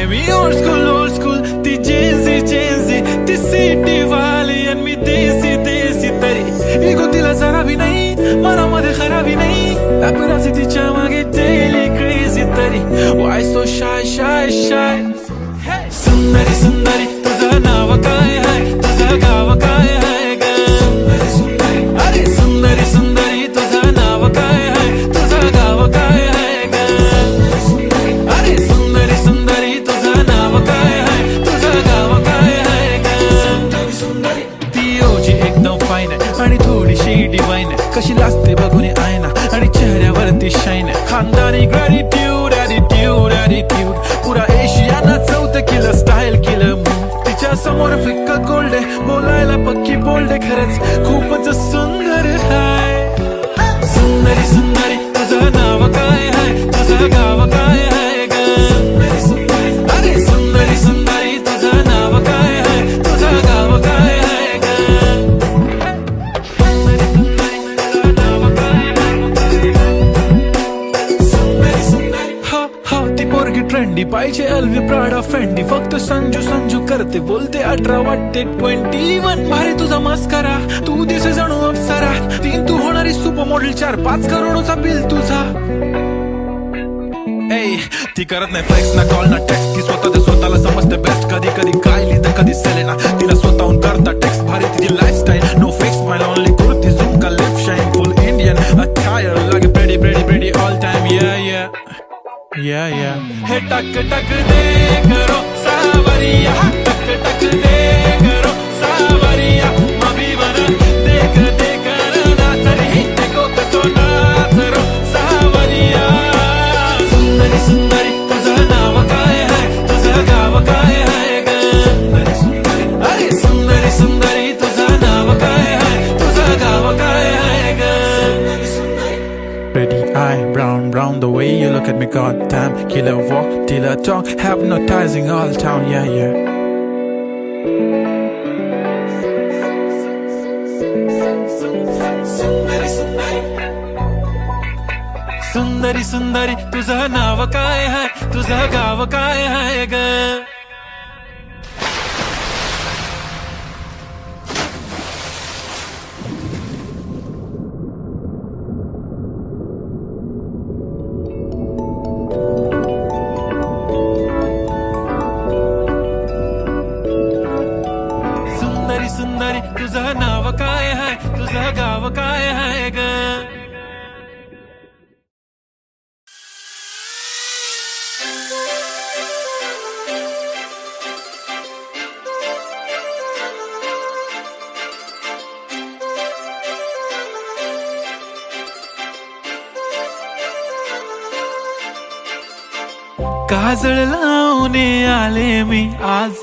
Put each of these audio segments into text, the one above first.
आहे मी old school old school ती जेन्सी जेन्सी ती सिटी वाली आणि मी देसी देसी तरी इगो तिला जराबी नाही मनामध्ये खराबी नाही अपरासी तिच्यामागे डेली क्रेझी तरी why so shy shy shy सुंदरी सुंदरी थोडीशी कशी लागते बघून आयना आणि चेहऱ्यावरती शाईन आहे खानदानी ग्रॅटिट्यूड ॲटिट्यूड ॲटिट्यूड पुरा एशियाना चौथ किलं स्टाईल केलं तिच्या समोर फिक्क गोल्ड बोलायला पक्की बोल्ड खरंच. खूपच सुंदर हाय. सुंदरी सुंदरी तुझं नाव काय आहे तुझं गाव काय आहे पाहिजे अल्वी प्राडा फेंडी फक्त संजू संजू करते बोलते अठरा वाटते ट्वेंटी वन भारी तुझा मस्करा तू दिसे जणू अप्सरा. तीन तू होणारी सुपर मॉडेल चार पाच करोडचा बिल तुझा. ए ती करत नाही फ्लेक्स ना कॉल ना टेक्स्ट ती स्वतः स्वतःला समजते बेस्ट कधी कधी काय लिहितं कधी सेलेना तिला स्वतःहून करता टेक्स्ट भारी तिची lifestyle no fakes my only kurti jhumka left shine full Indian attire लागे pretty pretty pretty all time या या या या हे टक टक दे करो सावरिया. टक टक दे करो सावरिया. मभी बना देख देख नाचरी. देखो कसो नाचरो सावरिया. सुंदरी सुंदरी तुझं नाव काय आहे? तुझं गाव काय आहे ग? अरे सुंदरी सुंदरी. goddamn. Killer walk, till I talk, hypnotizing all town, yeah, yeah. सुंदरी सुंदरी तुझं नाव काय आहे तुझं गाव काय आहे ग सुंदरी तुझं नाव काय हाय तुझं गाव काय हाय ग? काजळ लावणे आले मी आज.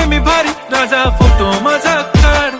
दिसते मी भारी. राजा फोटो माझा काढ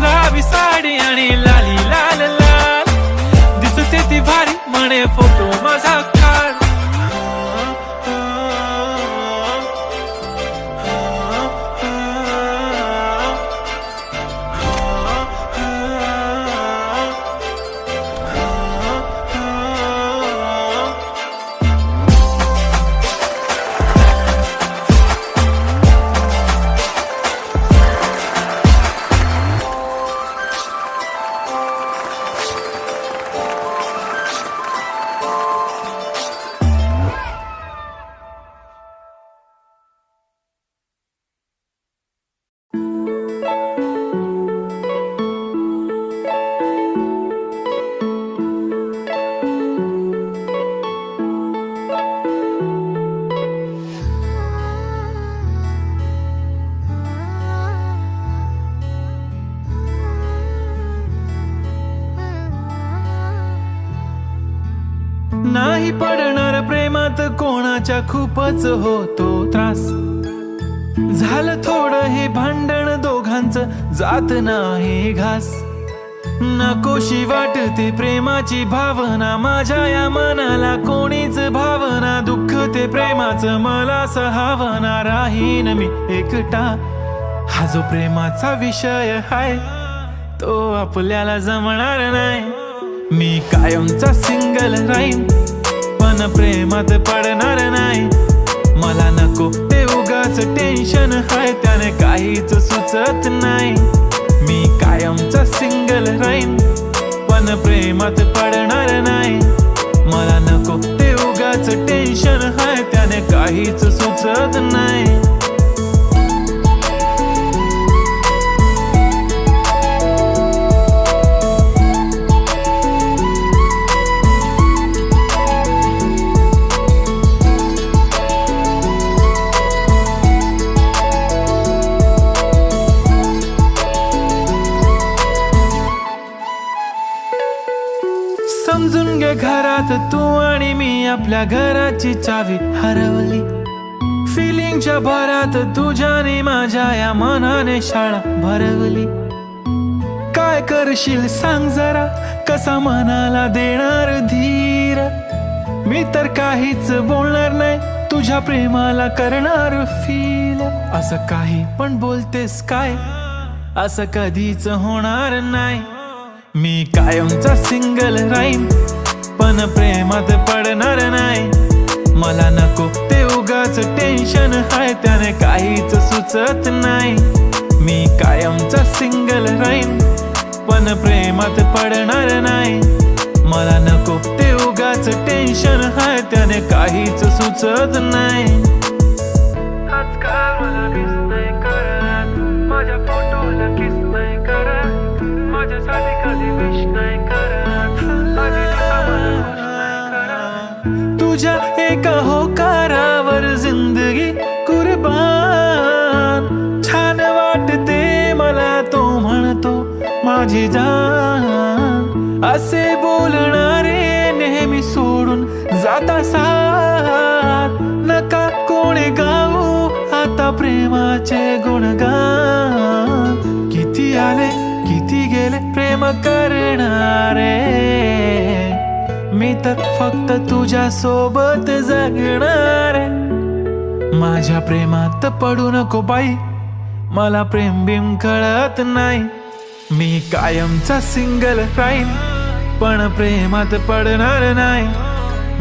गुलाबी साडी आणि लाली लाल लाल. दिसते ती भारी म्हणे फोटो माझा काढ प्रेमात कोणाच्या खूपच होतो त्रास. झालं थोडं हे भांडण दोघांचं जात नाही घास. नकोशी वाटते प्रेमाची भावना माझ्या या मनाला कोणीच भावना दुःख ते प्रेमाचं मला सहावना राहीन मी एकटा. हा जो प्रेमाचा विषय हाय तो आपल्याला जमणार नाही. मी कायमचा सिंगल राहीन. पण प्रेमात पडणार नाही. मला नको ते उगाच टेन्शन हाय त्याने काहीच सुचत नाही. मी कायमचा सिंगल राहीन. पण प्रेमात पड जगभरात तुझ्याने माझ्या या मनाने शाळा भरवली. काय करशील सांग जरा कसा मनाला देणार धीर? मी तर काहीच बोलणार नाही तुझ्या प्रेमाला करणार फील असं काही पण बोलतेस काय? असं कधीच होणार नाही. मी कायमचा सिंगल राहीन पण प्रेमात पडणार नाही. मला नको. ते उगाच टेन्शन हाय त्याने काहीच सुचत नाही. मी कायमचा सिंगल राहीन पण प्रेमात पडणार नाही. मला नको. ते उगाच टेन्शन हाय त्याने काहीच सुचत नाही. आजकाल मला करणारे. मी तर फक्त तुझ्या सोबत जगणार. माझ्या प्रेमात पडू नको बाई मला प्रेम बिम कळत नाही. मी कायमचा सिंगल राहीन पण प्रेमात पडणार नाही.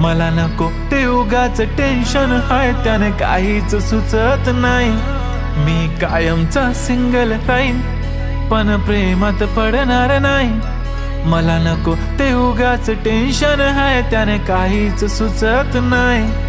मला नको ते उगाच टेन्शन आहे त्याने काहीच सुचत नाही. मी कायमचा सिंगल राहीन पण प्रेमात पडणार नाही. मला नको ते उगाच टेन्शन आहे त्याने काहीच सुचत नाही.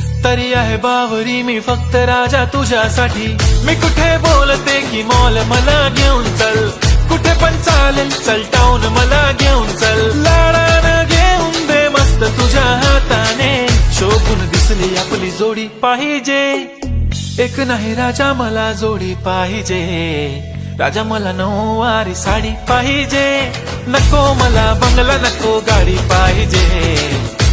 तरी आहे बावरी मी फक्त राजा तुझ्यासाठी. मी कुठे बोलते की मॉल मला घेऊन चल? कुठे पण चालेल चल टाऊन मला घेऊन चल. लाडानं घेऊन दे मस्त तुझ्या हाताने. शोभून दिसली आपली जोडी पाहिजे. एक नाही राजा मला जोडी पाहिजे. राजा मला नऊवारी साडी पाहिजे. नको मला बंगला नको गाडी पाहिजे.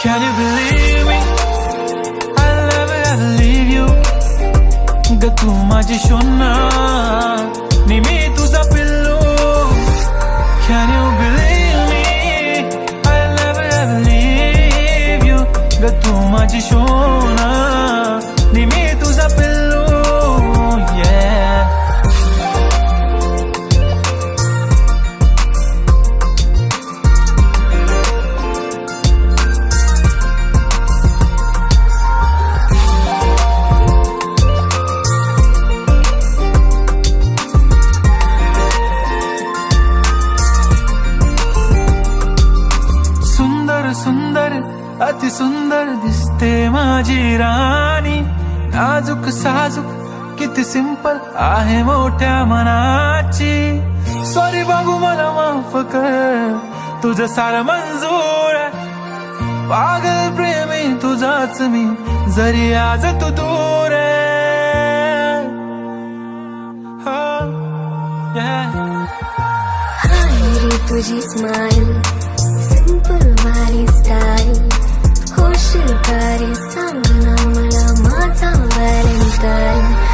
Can you believe me? I'll never ever leave you. ग तू किती आहे मोठ्या मनाची. सॉरी बाबू मला माफ कर. तुझं सारं मंजूर पागल प्रेमी तुझाच मी. जरी आज तू दूर तुझी स्माइल सिंपल वाली स्टाईल होशील का रे सांग ना मला माझा व्हॅलेंटाईन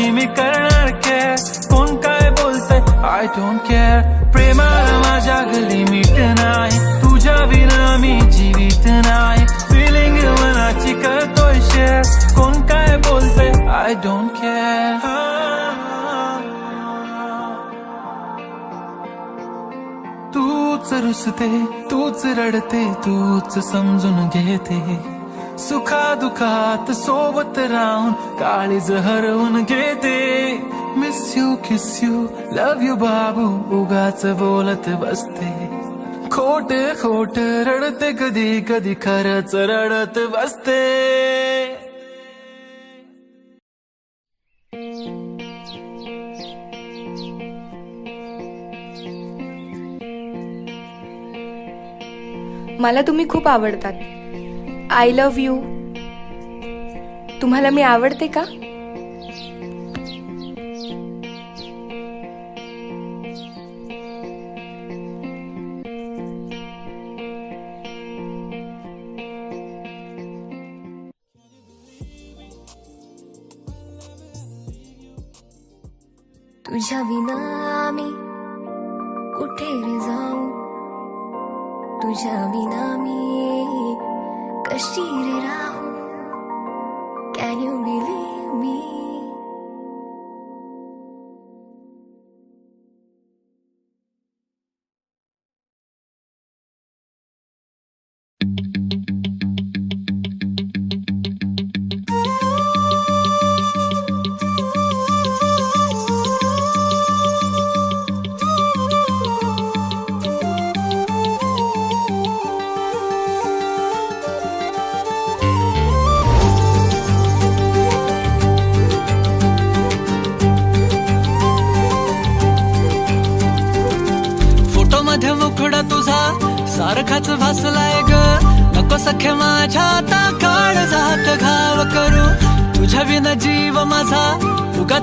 तुझी मी करणार केअर कोण काय बोलतंय? आय डोंट केअर प्रेमाला माझ्या गली मीट नाही. तुझ्या विना मी जीवित नाही. फिलिंग मनाची करतोय शेअर कोण काय बोलतंय? आय डोंट केअर तूच रुसते तूच रडते तूच समजून घेते. सुखा दुखात सोबत राहून काळीज हरवून घेते. Miss you kiss you love you बाबू उगाच बोलत बसते. खोट खोट रडते कधी कधी खरच रडत बसते. मला तुम्ही खूप आवडतात. I love you. तुम्हाला मी आवडते का?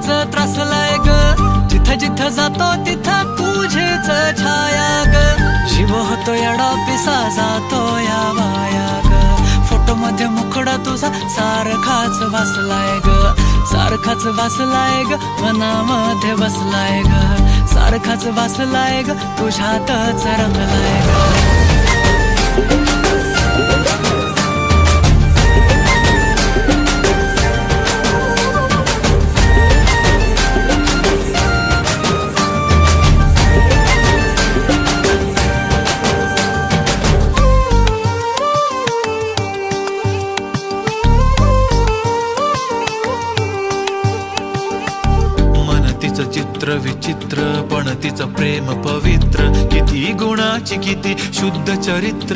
उगाच त्रासलाय ग. जिथं जिथं जातो तिथं तुझेच छाया ग. शिव होतो येडा पिसा जातो या माया ग. फोटो मध्ये मुखडा तुझा सारखाच वासलाय ग. सारखाच वासलाय ग मनामध्ये बसलाय ग. सारखाच वासलाय ग तुझ्यातच रंगलाय ग. तिचं विचित्र पण तिचं प्रेम पवित्र. किती गुणाची किती शुद्ध चरित्र.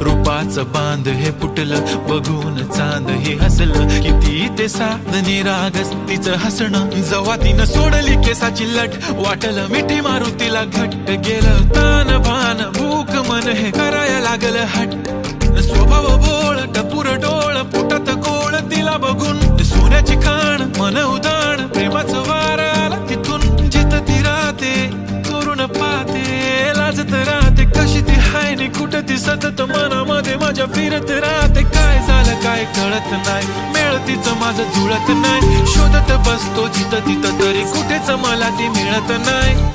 रूपाचं बांध हे फुटलं बघून चांद हे हसलं. किती ते साध निरागस तिचं हसणं. जवा तिनं सोडली केसाची लट. वाटलं मिठी मारू तिला घट्ट गेलं. तान भान भूक मन हे करायला लागलं हट. स्वभाव बोळ टपुर डोळ फुटत गोळ तिला बघून. सोन्याची खाण मन उदा पाहते राहते कशी ती हाय नी कुठं ती सतत मनामध्ये माझ्या फिरत राहते. काय झालं काय कळत नाही मिळ तिचं माझं जुळत नाही. शोधत बसतो जिथं तिथं तरी कुठेच मला ती मिळत नाही.